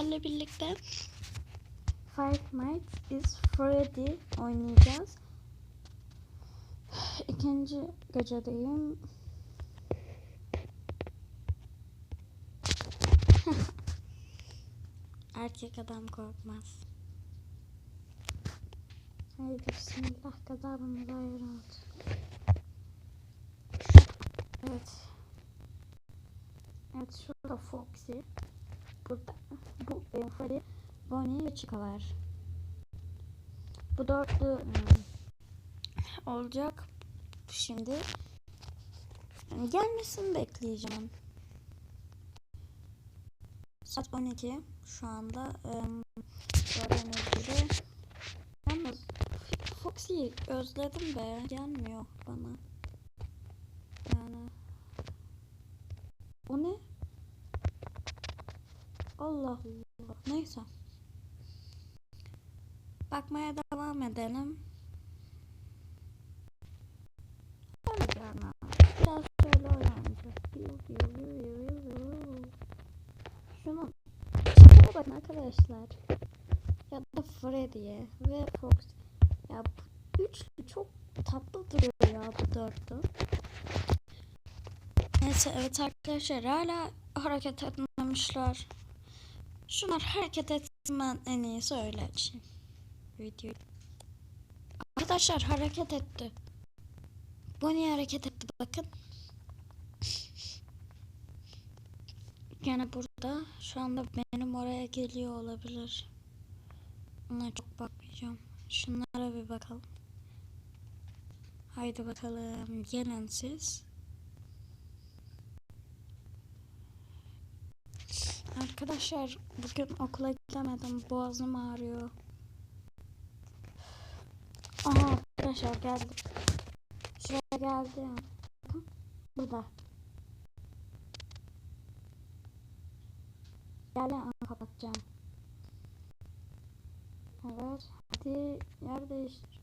sizlerle birlikte Five Nights is Freddy oynayacağız. İkinci gecedeyim. Erkek adam korkmaz. Haydi bismillah oldu. Evet. Evet şurada Foxy. Burada e, Freddy, Bonnie ve Chica. Bu dörtlü hmm, olacak. Şimdi gelmesini bekleyeceğim. Saat 12 şu anda. Um, gördüğünüz gibi. Yalnız Foxy'yi özledim be. Gelmiyor bana. Yani. O ne? Allah Allah. Neyse. Bakmaya devam edelim. Öyle çıkına bakın arkadaşlar. Ya da Freddy'ye ve Fox. Ya bu üçlü çok tatlı duruyor ya bu dörtlü. Neyse evet arkadaşlar hala hareket etmemişler. Şunlar hareket etsin ben en iyisi öyle açayım. Video. Arkadaşlar hareket etti. Bu niye hareket etti bakın. Gene burada. Şu anda benim oraya geliyor olabilir. Ona çok bakmayacağım. Şunlara bir bakalım. Haydi bakalım. Gelin siz. Arkadaşlar bugün okula gidemedim. Boğazım ağrıyor. Aha arkadaşlar geldi. Şuraya geldi. Bakın. Burada. Gel kapatacağım. Evet. Hadi yer değiştir.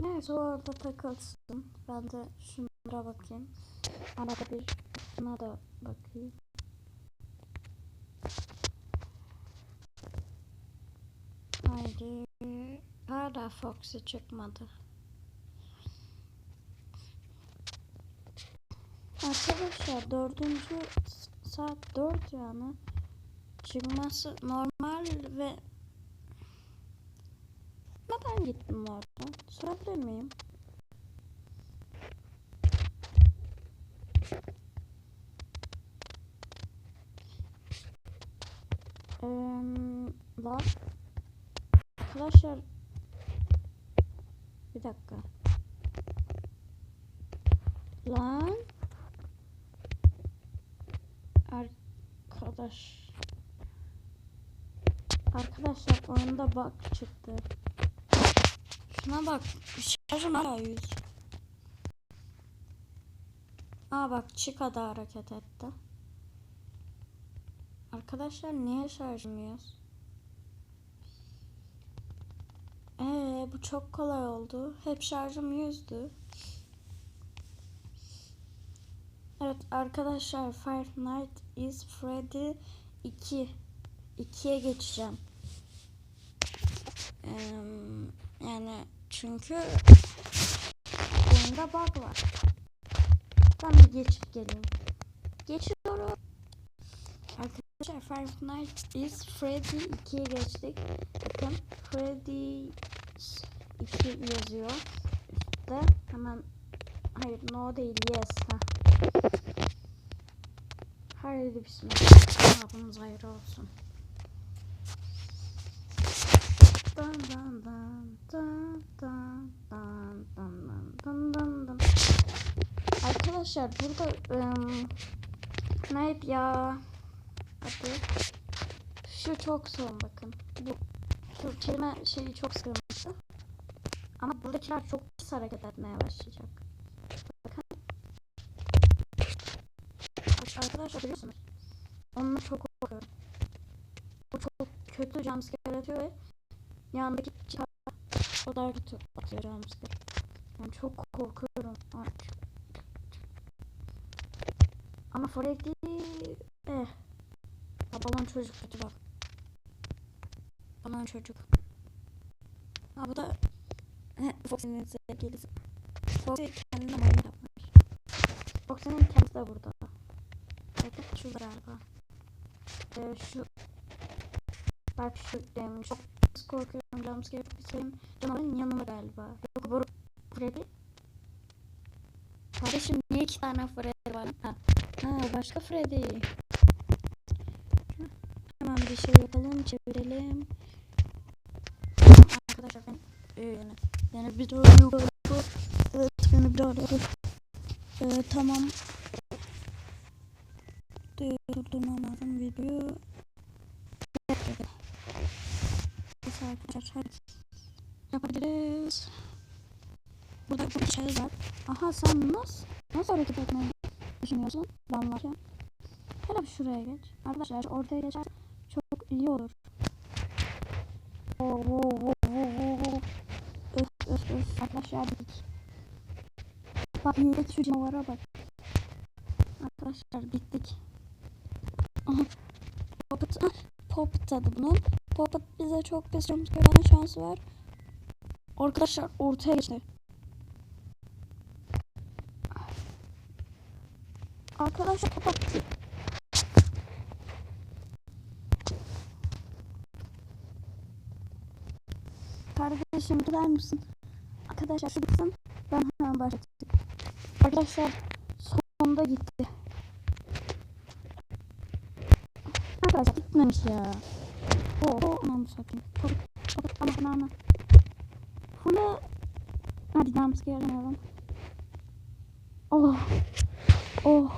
Neyse o orada takılsın. Ben de şunlara bakayım. Arada bir buna da bakayım. Haydi. Hala Foxy çıkmadı. Arkadaşlar dördüncü saat dört yani çıkması normal ve neden gittim orada? Sorabilir lan Arkadaşlar bir dakika. Lan arkadaş Arkadaşlar oyunda bug çıktı. Şuna bak. Şarjım hala 100. Aa bak Chica da hareket etti. Arkadaşlar niye şarjım 100? Bu çok kolay oldu. Hep şarjım yüzdü. Evet arkadaşlar Five Nights is Freddy 2 2'ye geçeceğim. Ee, yani çünkü oyunda bug var. Ben bir geçip geleyim. Geçiyorum. Arkadaşlar Five Nights is Freddy 2'ye geçtik. Bakın Freddy 2 yazıyor üstte. Hemen hayır no değil yes. Ha. Haydi bismillah. Abimiz hayır olsun. Dan dan dan dan dan dan dan dan dan dan Arkadaşlar burada ım, neydi ya? Adı şu çok son bakın. Bu şu kelime şeyi çok sıkıntı. Ama buradakiler çok pis hareket etmeye başlayacak. Bakın. Arkadaşlar biliyorsunuz. Onunla çok korkuyorum. O çok kötü jumpscare atıyor ve yanındaki çıkar o da kötü atıyor jumpscare. Yani çok korkuyorum. Ama Freddy eh. Balon Aman çocuk kötü bak. Aman çocuk. Ha bu da Foxy'nin sevgilisi. Foxy kendine mayın yapmış. Foxy'nin kendisi de burada. Bakın şurada galiba. Ee, şu Bak şu em, çok korkuyorum jumpscare sevim. Canavarın yanına galiba. Yok bu Freddy. Kardeşim niye iki tane Freddy var? Ha, ha başka Freddy. Hemen bir şey yapalım, çevirelim. Arkadaşlar ben e, yani, yani bir doğru Evet beni bir doğru ee, tamam. Durdurmam lazım videoyu. Arkadaşlar. Yapabiliriz. Burada bir şey var. Aha sen nasıl nasıl hareket etmeyi düşünüyorsun? Ben varken. Hele bir şuraya geç. Arkadaşlar ortaya geçer çok iyi olur. Oo, oo, oo, oo, oo. Öf öf arkadaşlar bittik. Bak millet şu canavara bak. Arkadaşlar bittik. Aha. Poppet, ah, Poppet adı bunun. Poppet bize çok bir jumpscare şansı var. Arkadaşlar ortaya geçti. Arkadaşlar Poppet Kardeşim gider misin? Arkadaşlar şu. Ben hemen başlatacağım. Arkadaşlar sonunda gitti. Arkadaşlar gitmemiş ya. Oo, aman satayım. Ama ama ama. Bu ne? Hadi jumpscare alalım. Oh. Oh.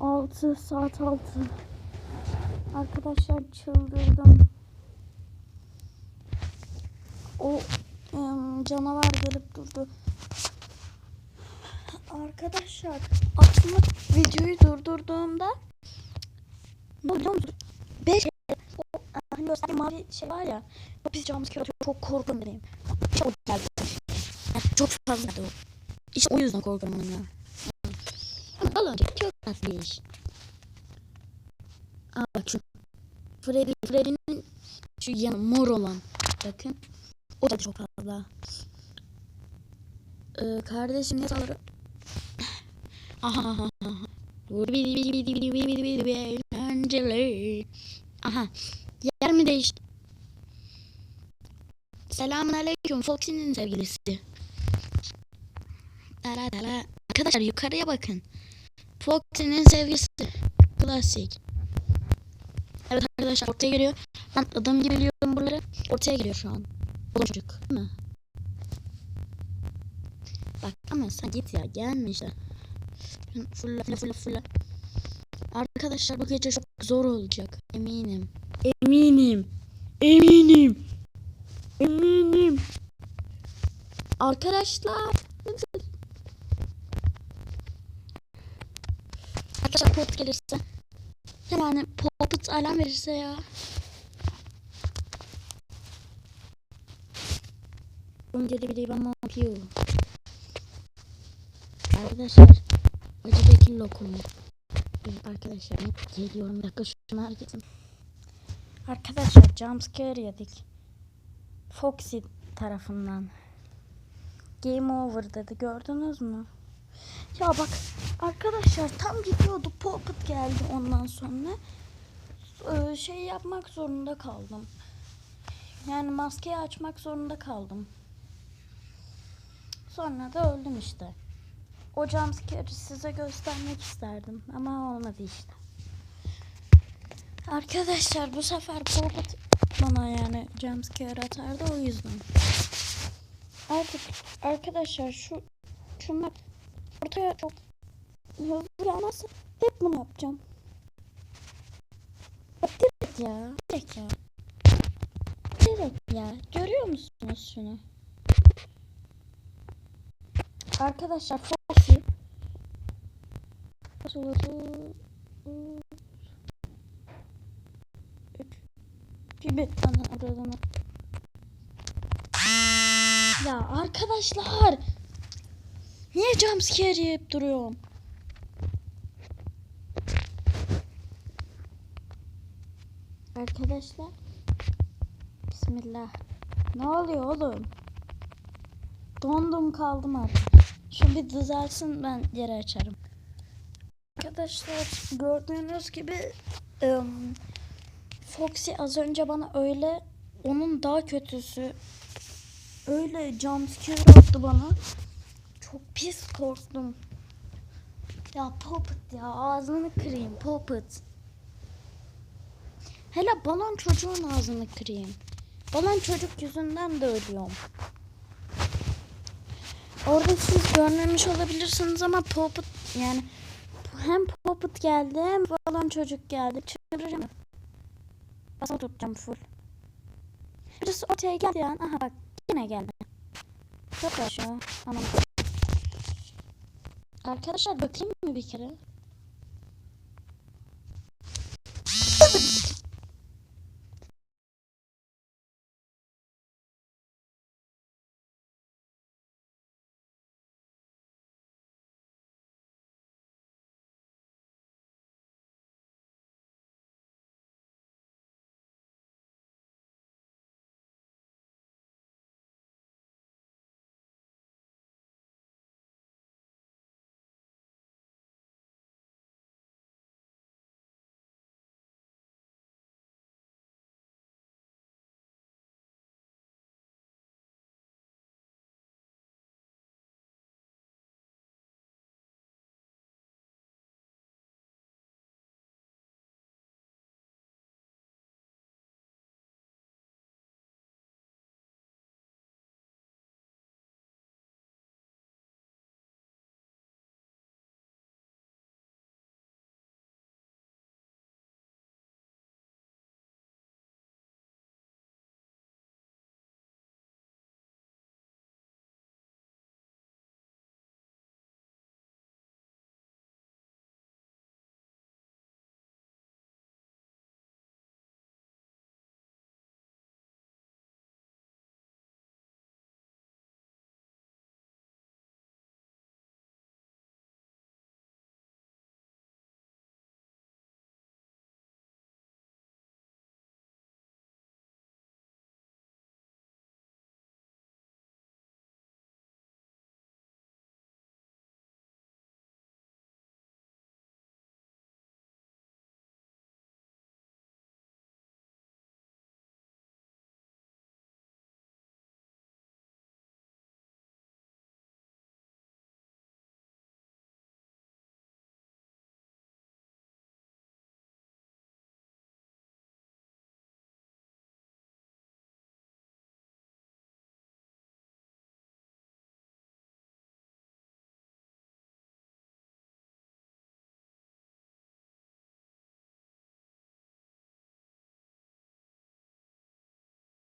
6 saat 6. Arkadaşlar çıldırdım. O canavar gelip durdu. Arkadaşlar aslında videoyu durdurduğumda ne biliyor musunuz? 5 o hani gösterdiğim mavi şey var ya o pis jumpscare atıyor çok korkuyorum dedim. O geldi. Yani çok fazla o. İşte o yüzden korkuyorum onunla. Al önce çok tatlı iş. Aa bak şu Freddy, Freddy'nin şu yanı mor olan. Bakın. O da çok fazla. Ee, kardeşim ne sağları? Aha. Aha. Yer mi değişti? Selamun aleyküm. Foxy'nin sevgilisi. Dala dala. Arkadaşlar yukarıya bakın. Foxy'nin sevgilisi. Klasik. Evet arkadaşlar ortaya geliyor. Ben adam gibi biliyorum buraları. Ortaya geliyor şu an. O çocuk değil mi? Bak ama sen git ya gelme işte. Fulla fulla fulla fulla. Arkadaşlar bu gece çok zor olacak. Eminim. Eminim. Eminim. Eminim. Arkadaşlar. Arkadaşlar pop gelirse. Yani poput alarm verirse ya. Önce de bir ama yapıyor. Arkadaşlar acıdaki lokumu. Evet arkadaşlar geliyorum. Dakika şunu hareketim. Arkadaşlar jumpscare yedik. Foxy tarafından. Game over dedi gördünüz mü? Ya bak arkadaşlar tam gidiyordu Poppet geldi ondan sonra. Ee, şey yapmak zorunda kaldım. Yani maskeyi açmak zorunda kaldım. Sonra da öldüm işte. O jumpscare'ı size göstermek isterdim ama olmadı işte. Arkadaşlar bu sefer Poppet bana yani jumpscare atardı o yüzden. Artık arkadaşlar şu şunlar ortaya çok hızlı gelmezse hep bunu yapacağım. Direkt ya. Direkt ya. Direkt ya. Görüyor musunuz şunu? Arkadaşlar Foxy? Gibi ana aradığını. Ya arkadaşlar Niye jumpscare yiyip duruyorum? Arkadaşlar. Bismillah. Ne oluyor oğlum? Dondum kaldım artık. Bir düzelsin ben geri açarım. Arkadaşlar gördüğünüz gibi ım, Foxy az önce bana öyle onun daha kötüsü öyle jumpscare attı bana. Çok pis korktum. Ya Poppet ya ağzını kırayım Poppet. Hele balon çocuğun ağzını kırayım. Balon çocuk yüzünden de ölüyorum. Orada siz görmemiş olabilirsiniz ama Poppet yani hem Poppet geldi hem balon çocuk geldi. Çıldıracağım. Basma tutacağım full. Birisi ortaya geldi yani. Aha bak yine geldi. Çok aşağı. Aman. Arkadaşlar bakayım mı bir kere?